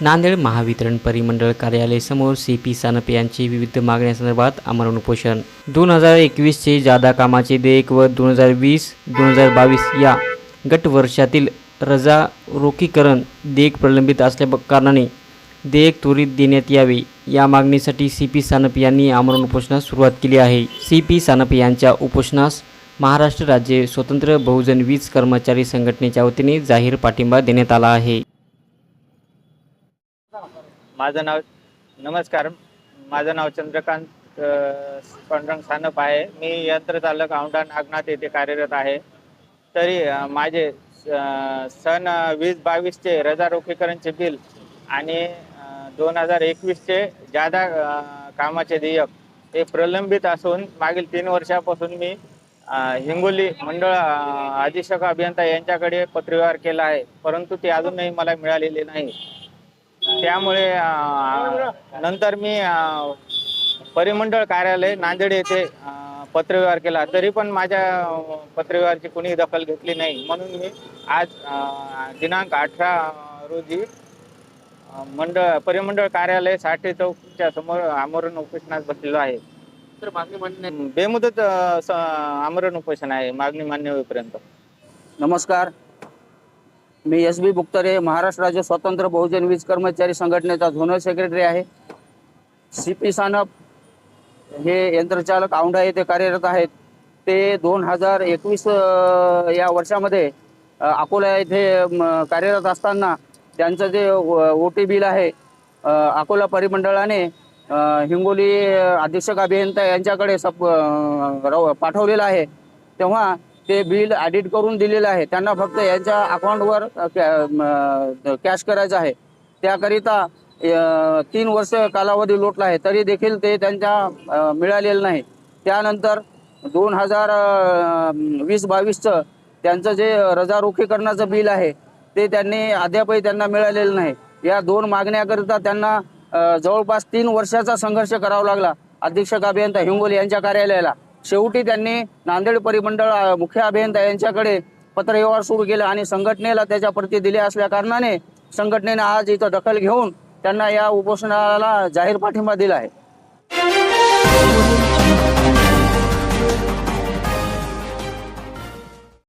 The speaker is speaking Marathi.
नांदेड महावितरण परिमंडळ कार्यालय समोर सी पी सानप यांची विविध मागण्यासंदर्भात आमरण उपोषण. दोन हजार एकवीसचे जादा कामाचे देयक व दोन हजार वीस दोन हजार बावीस या गट वर्षातील रजा रोखीकरण देयक प्रलंबित असल्या कारणाने देयक त्वरित देण्यात यावे. या मागणीसाठी सी पी सानप यांनी आमरण उपोषणास सुरुवात केली आहे. सी पी सानप यांच्या उपोषणास महाराष्ट्र राज्य स्वतंत्र बहुजन वीज कर्मचारी संघटनेच्या वतीने जाहीर पाठिंबा देण्यात आला आहे. माझं नाव नमस्कार. माझं नाव चंद्रकांत पंडरंग पांडुरंग सानप आहे. मी यंत्रचालक औंढा नागनाथ येथे कार्यरत आहे. तरी माझे सन वीस बावीसचे रजा रोखीकरणचे बिल आणि दोन हजार एकवीसचे जादा कामाचे देयक हे प्रलंबित असून मागील तीन वर्षापासून मी हिंगोली मंडळ अधीक्षक अभियंता यांच्याकडे पत्रव्यवहार केला आहे. परंतु ते अजूनही मला मिळालेले नाही. त्यामुळे नंतर मी परिमंडळ कार्यालय नांदेड येथे पत्रव्यवहार केला. तरी पण माझ्या पत्रव्यवहारची कोणी दखल घेतली नाही. म्हणून मी आज दिनांक अठरा रोजी मंडळ परिमंडळ कार्यालय साठे चौकच्या समोर आमरण उपोषणात बसलेलो आहे. तर मागणी मान्य बेमुदत आमरण उपोषण आहे. मागणी मान्य होईपर्यंत. नमस्कार. मी एस बी बुक्तरे महाराष्ट्र राज्य स्वतंत्र बहुजन वीज कर्मचारी संघटनेचा झोनल सेक्रेटरी आहे. सी पी सानप हे यंत्रचालक औंढा येथे कार्यरत आहेत. ते दोन हजार एकवीस या वर्षामध्ये अकोला येथे कार्यरत असताना त्यांचं जे ओ टी बिल आहे अकोला परिमंडळाने हिंगोली अधीक्षक अभियंता यांच्याकडे सब पाठवलेलं आहे. तेव्हा ते बिल ऍडिट करून दिलेलं आहे. त्यांना फक्त यांच्या अकाउंटवर कॅश करायचं आहे. त्याकरिता तीन वर्ष कालावधी लोटला आहे. तरी देखील ते त्यांच्या मिळालेलं नाही. त्यानंतर दोन हजार वीस बावीसचं त्यांचं जे रजा रोखीकरणाचं बिल आहे ते त्यांनी अद्यापही त्यांना मिळालेलं नाही. या दोन मागण्याकरिता त्यांना जवळपास तीन वर्षाचा संघर्ष करावा लागला. अधीक्षक अभियंता हिंगोली यांच्या कार्यालयाला. शेवटी त्यांनी नांदेड परिमंडळ मुख्य अभियंता यांच्याकडे पत्रव्यवहार सुरू केला आणि संघटनेला त्याच्या प्रती दिल्या असल्या कारणाने संघटनेने आज इथं दखल घेऊन त्यांना या उपोषणाला जाहीर पाठिंबा दिला आहे.